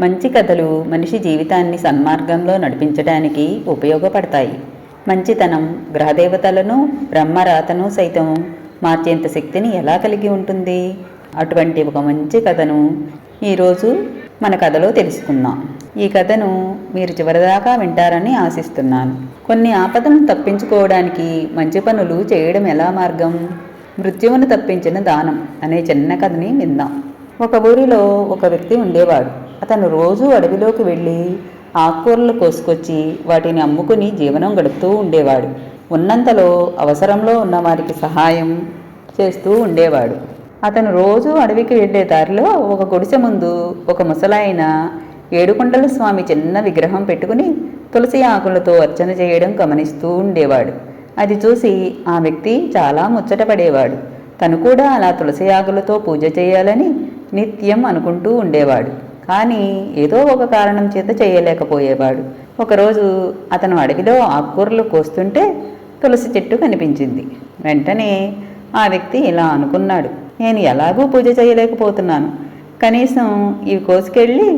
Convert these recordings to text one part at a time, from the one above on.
మంచి కథలు మనిషి జీవితాన్ని సన్మార్గంలో నడిపించడానికి ఉపయోగపడతాయి. మంచితనం గ్రహదేవతలను బ్రహ్మరాతను సైతం మార్చేంత శక్తిని ఎలా కలిగి ఉంటుంది? అటువంటి ఒక మంచి కథను ఈరోజు మన కథలో తెలుసుకుందాం. ఈ కథను మీరు చివరిదాకా వింటారని ఆశిస్తున్నాను. కొన్ని ఆపదను తప్పించుకోవడానికి మంచి పనులు చేయడం ఎలా మార్గం? మృత్యువును తప్పించిన దానం అనే చిన్న కథని విందాం. ఒక ఊరిలో ఒక వ్యక్తి ఉండేవాడు. అతను రోజూ అడవిలోకి వెళ్ళి ఆకుకూరలు కోసుకొచ్చి వాటిని అమ్ముకుని జీవనం గడుపుతూ ఉండేవాడు. ఉన్నంతలో అవసరంలో ఉన్న వారికి సహాయం చేస్తూ ఉండేవాడు. అతను రోజు అడవికి వెళ్ళే దారిలో ఒక గుడిసె ముందు ఒక ముసలాయన ఏడుకొండల స్వామి చిన్న విగ్రహం పెట్టుకుని తులసి ఆకులతో అర్చన చేయడం గమనిస్తూ ఉండేవాడు. అది చూసి ఆ వ్యక్తి చాలా ముచ్చటపడేవాడు తను కూడా అలా తులసి ఆకులతో పూజ చేయాలని నిత్యం అనుకుంటూ ఉండేవాడు. కానీ ఏదో ఒక కారణం చేత చేయలేకపోయేవాడు. ఒకరోజు అతను అడవిలో ఆకుకూరలు కోస్తుంటే తులసి చెట్టు కనిపించింది. వెంటనే ఆ వ్యక్తి ఇలా అనుకున్నాడు నేను ఎలాగూ పూజ చేయలేకపోతున్నాను. కనీసం ఇవి కోసుకెళ్ళి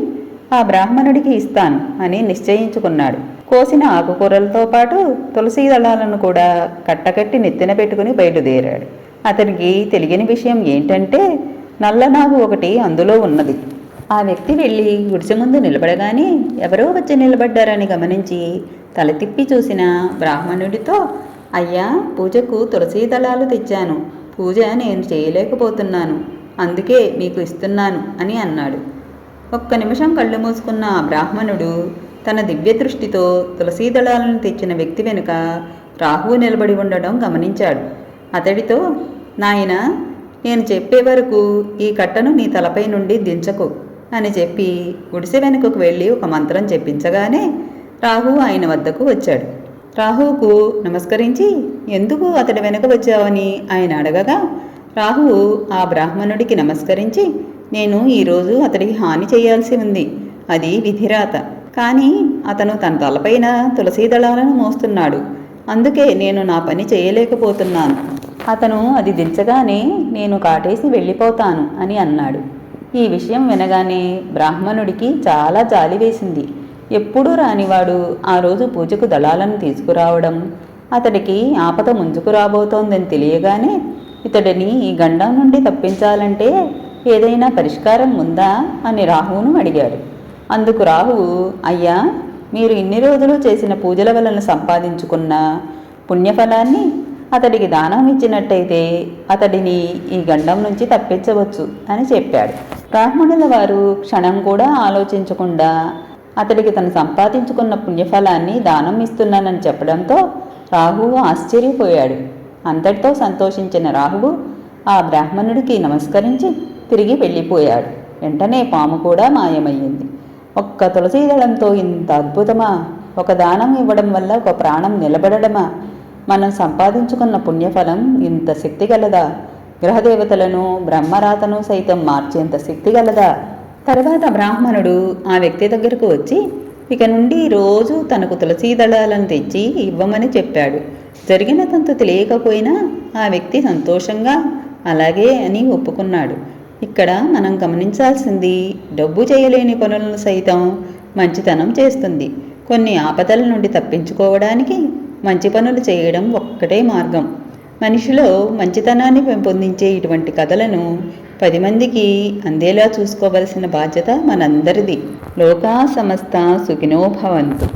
ఆ బ్రాహ్మణుడికి ఇస్తాను అని నిశ్చయించుకున్నాడు. కోసిన ఆకుకూరలతో పాటు తులసి దళాలను కూడా కట్టకట్టి నెత్తిన పెట్టుకుని బయలుదేరాడు. అతనికి తెలియని విషయం ఏంటంటే నల్లనాగు ఒకటి అందులో ఉన్నది. ఆ వ్యక్తి వెళ్ళి గుడిసె ముందు నిలబడగానే ఎవరో వచ్చి నిలబడ్డారని గమనించి తల తిప్పి చూసిన బ్రాహ్మణుడితో అయ్యా పూజకు తులసీ దళాలు తెచ్చాను. పూజ నేను చేయలేకపోతున్నాను. అందుకే మీకు ఇస్తున్నాను అని అన్నాడు. ఒక్క నిమిషం కళ్ళు మూసుకున్న ఆ బ్రాహ్మణుడు తన దివ్య దృష్టితో తులసీ దళాలను తెచ్చిన వ్యక్తి వెనుక రాహువు నిలబడి ఉండడం గమనించాడు. అతడితో నాయన నేను చెప్పే వరకు ఈ కట్టను నీ తలపై నుండి దించకు. అని చెప్పి గుడిసె వెనుకకు వెళ్ళి ఒక మంత్రం చెప్పించగానే రాహు ఆయన వద్దకు వచ్చాడు. రాహువుకు నమస్కరించి ఎందుకు అతడి వెనుక వచ్చావని? ఆయన అడగగా రాహువు ఆ బ్రాహ్మణుడికి నమస్కరించి నేను ఈరోజు అతడికి హాని చేయాల్సి ఉంది. అది విధిరాత. కానీ అతను తన తలపైన తులసీ దళాలను మోస్తున్నాడు. అందుకే నేను నా పని చేయలేకపోతున్నాను. అతను అది దించగానే నేను కాటేసి వెళ్ళిపోతాను అని అన్నాడు. ఈ విషయం వినగానే బ్రాహ్మణుడికి చాలా జాలి వేసింది. ఎప్పుడూ రానివాడు ఆ రోజు పూజకు దళాలను తీసుకురావడం అతడికి ఆపద ముంచుకు రాబోతోందని తెలియగానే ఇతడిని ఈ గండం నుండి తప్పించాలంటే ఏదైనా పరిష్కారం ఉందా అని రాహువును అడిగాడు. అందుకు రాహువు అయ్యా మీరు ఇన్ని రోజులు చేసిన పూజల వలన సంపాదించుకున్న పుణ్యఫలాన్ని అతడికి దానం ఇచ్చినట్టయితే అతడిని ఈ గండం నుంచి తప్పించవచ్చు అని చెప్పాడు. బ్రాహ్మణుల వారు క్షణం కూడా ఆలోచించకుండా అతడికి తను సంపాదించుకున్న పుణ్యఫలాన్ని దానం ఇస్తున్నానని చెప్పడంతో రాహువు ఆశ్చర్యపోయాడు. అంతటితో సంతోషించిన రాహువు ఆ బ్రాహ్మణుడికి నమస్కరించి తిరిగి వెళ్ళిపోయాడు. వెంటనే పాము కూడా మాయమయ్యింది. ఒక్క తులసీదళంతో ఇంత అద్భుతమా? ఒక దానం ఇవ్వడం వల్ల ఒక ప్రాణం నిలబడడమా? మనం సంపాదించుకున్న పుణ్యఫలం ఇంత శక్తి గలదా గ్రహదేవతలను బ్రహ్మరాతను సైతం మార్చేంత శక్తి గలదా? తర్వాత బ్రాహ్మణుడు ఆ వ్యక్తి దగ్గరకు వచ్చి ఇక నుండి రోజు తనకు తులసీ దళాలను తెచ్చి ఇవ్వమని చెప్పాడు. జరిగిన తంతు తెలియకపోయినా ఆ వ్యక్తి సంతోషంగా అలాగే అని ఒప్పుకున్నాడు. ఇక్కడ మనం గమనించాల్సింది డబ్బు చేయలేని పనులను సైతం మంచితనం చేస్తుంది. కొన్ని ఆపదల నుండి తప్పించుకోవడానికి మంచి పనులు చేయడం ఒక్కటే మార్గం. మనిషిలో మంచితనాన్ని పెంపొందించే ఇటువంటి కథలను పది మందికి అందేలా చూసుకోవలసిన బాధ్యత మనందరిది. లోకా సమస్త సుఖినో భవంతు.